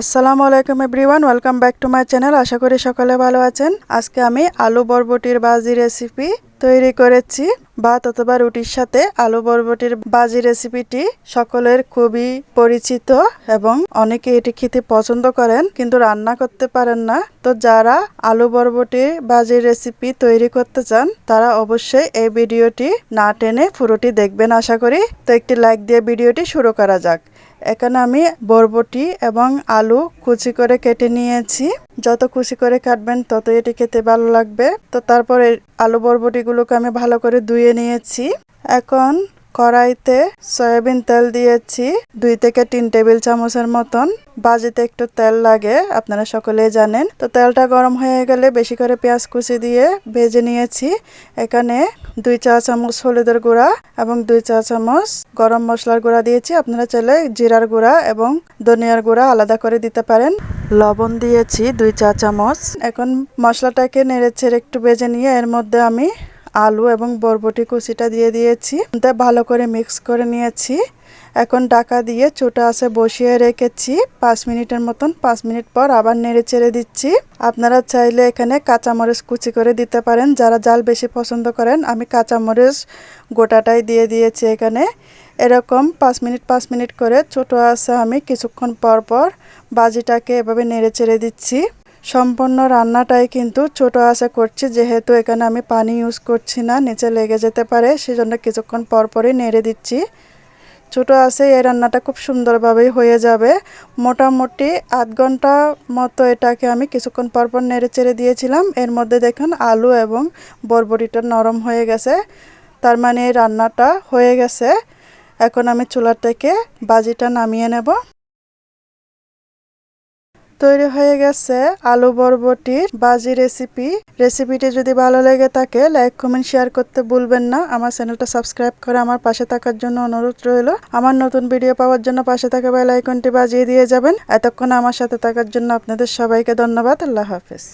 আসসালামু আলাইকুম everyone, welcome back to my channel. আশা করি সকলে ভালো আছেন। আজকে আমি আলু বরবটির বাজি রেসিপি তৈরি করেছি। ভাত অথবা রুটির সাথে আলু বরবটির বাজি রেসিপিটি সকলের খুবই পরিচিত এবং অনেকে এটি খেতে পছন্দ করেন, কিন্তু রান্না করতে পারেন না। তো যারা আলু বরবটির বাজির রেসিপি তৈরি করতে চান, তারা অবশ্যই এই ভিডিওটি না টেনে পুরোটি দেখবেন, আশা করি। তো একটি লাইক দিয়ে ভিডিওটি শুরু করা যাক। এখানে আমি বরবটি এবং আলু কুচি করে কেটে নিয়েছি। যত কুচি করে কাটবেন তত এটি খেতে ভালো লাগবে। তো তারপরে আলু বরবটিগুলোকে আমি ভালো করে ধুয়ে নিয়েছি। এখন কড়াইতে সয়াবিন তেল দিয়েছি, দুই থেকে তিন টেবিল চামচের মতন। বাজিতে একটু তেল লাগে, আপনারা সকলেই জানেন। তো তেলটা গরম হয়ে গেলে বেশি করে পেঁয়াজ কুচি দিয়ে ভেজে নিয়েছি। এখানে দুই চা চামচ হলুদের গুঁড়া এবং দুই চা চামচ গরম মশলার গুঁড়া দিয়েছি। আপনারা চাইলে জিরার গুঁড়া এবং ধনিয়ার গুঁড়া আলাদা করে দিতে পারেন। লবণ দিয়েছি দুই চা চামচ। এখন মশলাটাকে নেড়ে ছেড়ে একটু ভেজে নিয়ে এর মধ্যে আমি আলু এবং বরবটি কুচিটা দিয়ে দিয়েছি। ভালো করে মিক্স করে নিয়েছি। এখন ডাকা দিয়ে চোটা আছে বসিয়ে রেখেছি। পাঁচ মিনিটের মতন, পাঁচ মিনিট পর আবার নেড়ে চেড়ে দিচ্ছি। আপনারা চাইলে এখানে কাঁচামরিচ কুচি করে দিতে পারেন। যারা জাল বেশি পছন্দ করেন, আমি কাঁচামরিচ গোটাটাই দিয়ে দিয়েছি এখানে। এরকম পাঁচ মিনিট পাঁচ মিনিট করে ছোটো আছে আমি কিছুক্ষণ পর পর বাজিটাকে এভাবে নেড়ে চেড়ে দিচ্ছি। সম্পূর্ণ রান্নাটাই কিন্তু ছোট আশা করছি, যেহেতু এখানে আমি পানি ইউজ করছি না, নিচে লেগে যেতে পারে, সেজন্য কিছুক্ষণ পরপরই নেড়ে দিচ্ছি। ছোট আছে এই রান্নাটা খুব সুন্দরভাবেই হয়ে যাবে। মোটামুটি আধ ঘণ্টা মতো এটাকে আমি কিছুক্ষণ পরপর নেড়ে চেড়ে দিয়েছিলাম। এর মধ্যে দেখুন আলু এবং বরবটিটা নরম হয়ে গেছে। তার মানে এই রান্নাটা হয়ে গেছে। এখন আমি চুলা থেকে বাজিটা নামিয়ে নেব। তৈরি হয়ে গেছে আলু বরবটির বাজি রেসিপি রেসিপিটি যদি ভালো লেগে থাকে লাইক কমেন্ট শেয়ার করতে ভুলবেন না। আমার চ্যানেলটা সাবস্ক্রাইব করে আমার পাশে থাকার জন্য অনুরোধ রইল। আমার নতুন ভিডিও পাওয়ার জন্য পাশে থাকা বেল আইকনটি বাজিয়ে দিয়ে যাবেন। এতক্ষণ আমার সাথে থাকার জন্য আপনাদের সবাইকে ধন্যবাদ। আল্লাহ হাফেজ।